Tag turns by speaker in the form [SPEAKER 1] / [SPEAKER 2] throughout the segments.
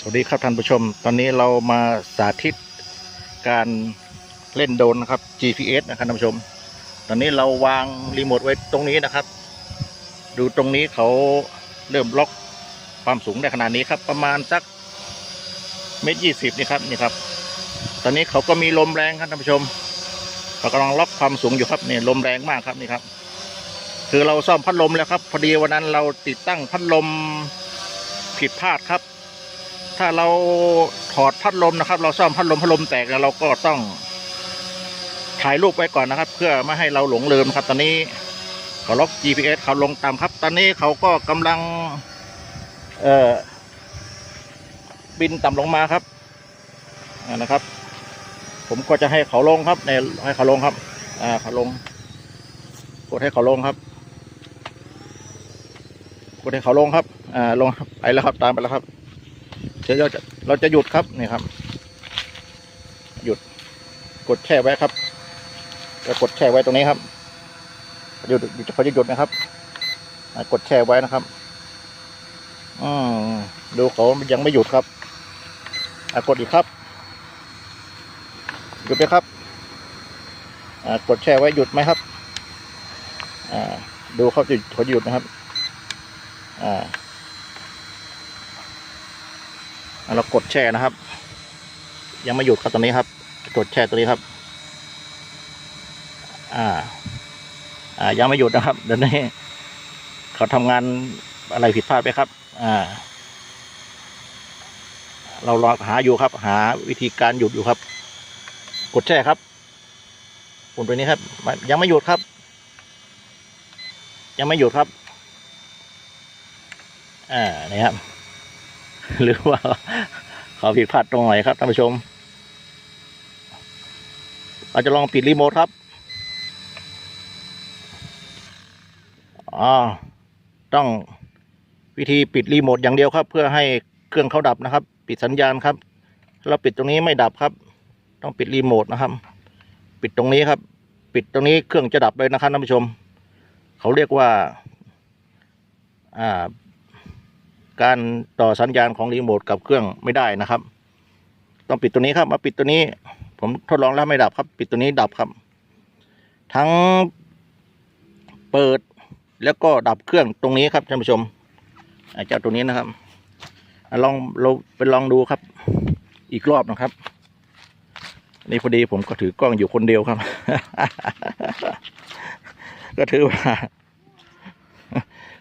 [SPEAKER 1] สวัสดีครับท่านผู้ชม ตอนนี้เรามาสาธิตการเล่นโดรนนะครับ GPS นะครับท่านผู้ชม ตอนนี้เราวางรีโมทไว้ตรงนี้นะครับ ดูตรงนี้เขาเริ่มล็อกความสูงได้ขนาดนี้ครับ ประมาณสักเมตรยี่สิบนี่ครับนี่ครับ ตอนนี้เขาก็มีลมแรงครับท่านผู้ชมเขากำลังล็อกความสูงอยู่ครับนี่ลมแรงมากครับนี่ครับ คือเราซ่อมพัดลมแล้วครับพอดีวันนั้นเราติดตั้งพัดลมผิดพลาดครับ ถ้าเราถอดพัดลมนะครับ เราซ่อมพัดลมพัดลมแตกแล้วเราก็ต้องถ่ายรูปไว้ก่อนนะครับ เพื่อไม่ให้เราหลงลืมครับ ตอนนี้เขาล็อก GPS เขาลงต่ำครับ ตอนนี้เขาก็กำลัง เอ่อบินต่ำลงมาครับนะครับ ผมก็จะให้เขาลงครับในให้เขาลงครับ อ่าเขาลง กดให้เขาลงครับ กดให้เขาลงครับ อ่าลงไปแล้วครับตามไปแล้วครับ ดี๋ยวเราจะเราจะหยุดครับนี่ครับ หยุด กดแช่ไว้ครับจะกดแช่ไว้ตรงนี้ครับหยุดหยุดเขาจะหยุดนะครับกดแช่ไว้นะครับอืมดูเขายังไม่หยุดครับอ่ากดอีกครับ หยุดไหมครับอ่ากดแช่ไว้หยุดไหมครับอ่าดูเขาจะเขาหยุดนะครับ อ่า อะ เรากดแช่นะครับ ยังไม่หยุดครับตรงนี้ครับ กดแช่ตัวนี้ครับ อ่า อ่ายังไม่หยุดนะครับเดี๋ยวนี้เขาทำงานอะไรผิดพลาดไปครับ อ่า เราลองหาอยู่ครับ หาวิธีการหยุดอยู่ครับ กดแช่ครับปุ่มตัวนี้ครับ ยังไม่หยุดครับ ยังไม่หยุดครับ อ่านี่ครับ หรือว่าเขาผิดพลาดตรงไหนครับท่านผู้ชม เราจะลองปิดรีโมทครับอ๋อต้องวิธีปิดรีโมทอย่างเดียวครับ เพื่อให้เครื่องเขาดับนะครับ ปิดสัญญาณครับ เราปิดตรงนี้ไม่ดับครับ ต้องปิดรีโมทนะครับ ปิดตรงนี้ครับ ปิดตรงนี้เครื่องจะดับเลยนะครับท่านผู้ชม เขาเรียกว่า อ่า การต่อสัญญาณของรีโมทกับเครื่องไม่ได้นะครับ ต้องปิดตัวนี้ครับ มาปิดตัวนี้ ผมทดลองแล้วไม่ดับครับ ปิดตัวนี้ดับครับ ทั้งเปิดแล้วก็ดับเครื่องตรงนี้ครับท่านผู้ชมอ่าเจ้าตัวนี้นะครับอะลองเราไปลองดูครับ อีกรอบนะครับ นี่พอดีผมก็ถือกล้องอยู่คนเดียวครับ ก็ถือว่า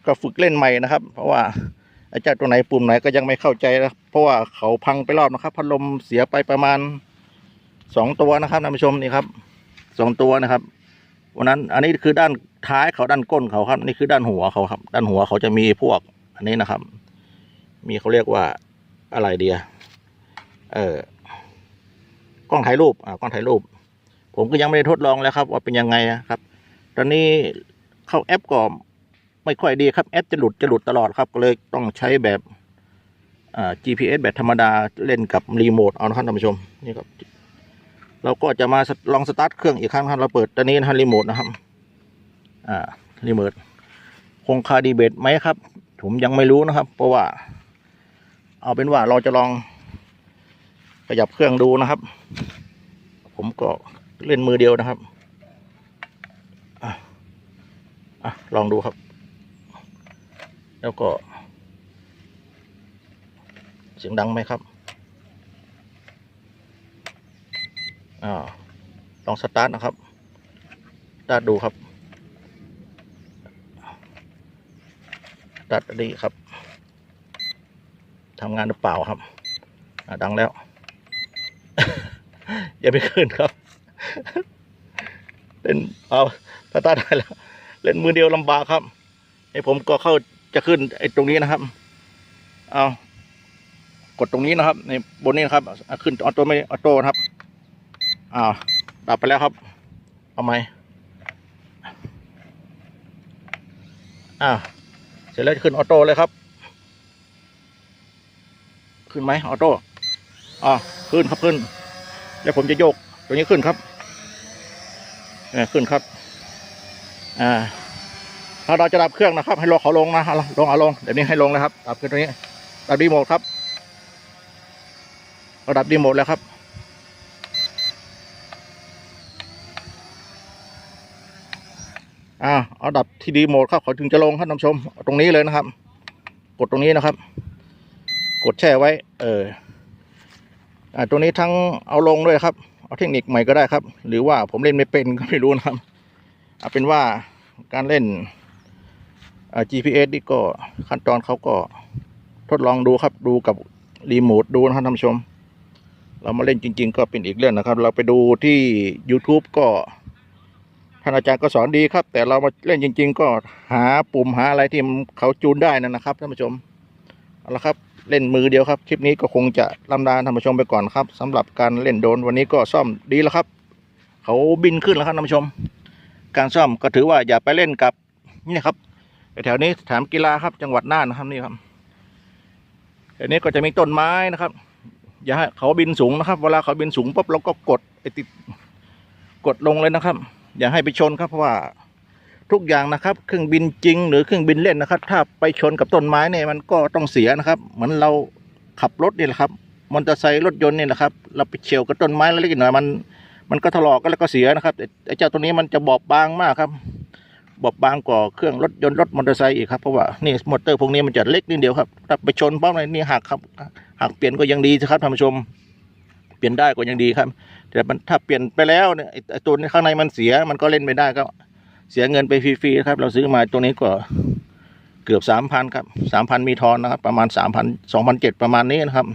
[SPEAKER 1] ก็ฝึกเล่นใหม่นะครับ เพราะว่า ไอ้เจ้าตัวไหนปุ่มไหนก็ยังไม่เข้าใจนะเพราะว่าเขาพังไปรอบนะครับ พัดลมเสียไปประมาณสองตัวนะครับท่านผู้ชมนี่ครับสองตัวนะครับวันนั้นอันนี้คือด้านท้ายเขาด้านก้นเขาครับ นี่คือด้านหัวเขาครับ ด้านหัวเขาจะมีพวก อันนี้นะครับ มีเขาเรียกว่าอะไรเดียเออกล้องถ่ายรูปอ่ากล้องถ่ายรูป ผมก็ยังไม่ได้ทดลองแล้วครับ ว่าเป็นยังไงนะครับ ตอนนี้เข้าแอปก็ ไม่ค่อยดีครับแอปจะหลุดจะหลุดตลอดครับก็เลยต้องใช้แบบ GPS แบบธรรมดาเล่นกับรีโมทเอานะครับท่านผู้ชมนี่ครับเราก็จะมาลองสตาร์ทเครื่องอีกครั้งครับเราเปิดตัวนี้นะฮะรีโมทนะครับอ่ารีโมทคงคาดีเบตไหมครับ ผมยังไม่รู้นะครับ เพราะว่า เอาเป็นว่าเราจะลองขยับเครื่องดูนะครับ ผมก็เล่นมือเดียวนะครับอะอะลองดูครับ แล้วก็ เสียงดังไหมครับอ่าลองสตาร์ทนะครับสตาดูครับสตาร์ทดีครับทำงานหรือเปล่าครับอ่าดังแล้ว อย่าไปขึ้นครับ เล่นเอาสตาร์ทได้แล้ว เล่นมือเดียวลำบากครับไอ้ผมก็เข้า จะขึ้นไอ้ตรงนี้นะครับ เอากดตรงนี้นะครับ ในบนนี้นะครับ ขึ้นออโต้ไม่ออโต้นะครับอ้าวดับไปแล้วครับ เอาไหมอ้าวเสร็จแล้วจะขึ้นออโต้เลยครับ ขึ้นไหมออโต้อ่าขึ้นครับขึ้น แล้วผมจะโยกตัวนี้ขึ้นครับเออขึ้นครับ อ่า เราจะดับเครื่องนะครับ ให้ลงเขาลงนะลงเอาลงเดี๋ยวนี้ให้ลงนะครับดับเครื่องตัวนี้ดับรีโมทครับเระดับรีโมทแล้วครับอ่าเอาดับที่ดีโหมดครับเขาถึงจะลงครับท่านผู้ชม ตรงนี้เลยนะครับ กดตรงนี้นะครับ กดแช่ไว้ เอออ่าตรงนี้ทั้งเอาลงด้วยครับ เอาเทคนิคใหม่ก็ได้ครับ หรือว่าผมเล่นไม่เป็นก็ไม่รู้นะครับเอาเป็นว่าการเล่น GPS นี่ก็ขั้นตอนเขาก็ทดลองดูครับดูกับรีโมทดูนะครับท่านผู้ชม เรามาเล่นจริง ๆ ก็เป็นอีกเรื่องนะครับ เราไปดูที่ YouTube ก็ท่านอาจารย์ก็สอนดีครับ แต่เรามาเล่นจริง ๆ ก็หาปุ่มหาอะไรที่เขาจูนได้นั่นนะครับท่านผู้ชมเอาละครับเล่นมือเดียวครับ คลิปนี้ก็คงจะลำลาท่านผู้ชมไปก่อนครับสำหรับการเล่นโดนวันนี้ก็ซ่อมดีแล้วครับ เขาบินขึ้นแล้วครับท่านผู้ชม การซ่อมก็ถือว่าอย่าไปเล่นกับนี่ครับ แถวนี้สนามกีฬาครับ จังหวัดน่านนะครับนี่ครับแถวนี้ก็จะมีต้นไม้นะครับ อย่าให้เขาบินสูงนะครับเวลาเขาบินสูงปุ๊บเราก็กดไอติดกดลงเลยนะครับ อย่าให้ไปชนครับเพราะว่าทุกอย่างนะครับ เครื่องบินจริง หรือเครื่องบินเล่นนะครับ ถ้าไปชนกับต้นไม้เนี่ยมันก็ต้องเสียนะครับ เหมือนเราขับรถนี่แหละครับมอเตอร์ไซค์รถยนต์นี่แหละครับเราไปเฉียวกับต้นไม้เล็กหน่อยมัน มันก็ถลอกกันแล้วก็เสียนะครับไอ้เจ้าตัวนี้มันจะบอบบางมากครับ บอบบางกว่าเครื่องรถยนต์รถมอเตอร์ไซค์อีกครับเพราะว่านี่มอเตอร์พวกนี้มันจะเล็กนิดเดียวครับถ้าไปชนป้อมอะไรนี่หักครับหักเปลี่ยนก็ยังดีนะครับท่านผู้ชม เปลี่ยนได้ก็ยังดีครับ แต่มันถ้าเปลี่ยนไปแล้วเนี่ยไอ้ไอ้ตัวนี้ข้างในมันเสียมันก็เล่นไม่ได้ก็เสียเงินไปฟรีๆครับเราซื้อมาตัวนี้ก็เกือบสามพันครับสามพันมีทอนนะครับประมาณสามพันสองพันเจ็ดประมาณนี้นะครับ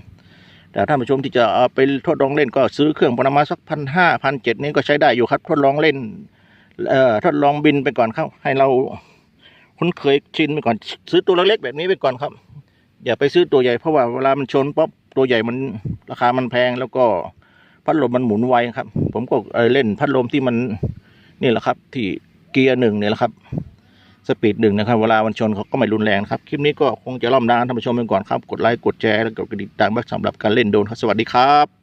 [SPEAKER 1] แต่ท่านผู้ชมที่จะเอาไปทดลองเล่นก็ซื้อเครื่องประมาณสักพันห้าพันเจ็ดนี้ก็ใช้ได้อยู่ครับทดลองเล่น เอ่อทดลองบินไปก่อนครับ ให้เราคุ้นเคยชินไปก่อน ซื้อตัวเล็กๆแบบนี้ไปก่อนครับ อย่าไปซื้อตัวใหญ่เพราะว่าเวลามันชนป๊อปตัวใหญ่มันราคามันแพงแล้วก็พัดลมมันหมุนไวครับ ผมก็เเล่นพัดลมที่มันนี่แหละครับ ที่เกียร์หนึ่งเนี่ยแหละครับ สปีดหนึ่งนะครับ เวลามันชนเขาก็ไม่รุนแรงครับ คลิปนี้ก็คงจะล่อมดานท่านผู้ชมไปก่อนครับ กดไลค์กดแชร์แล้วกดกระดิ่งตามไว้สำหรับการเล่นโดรนครับสวัสดีครับ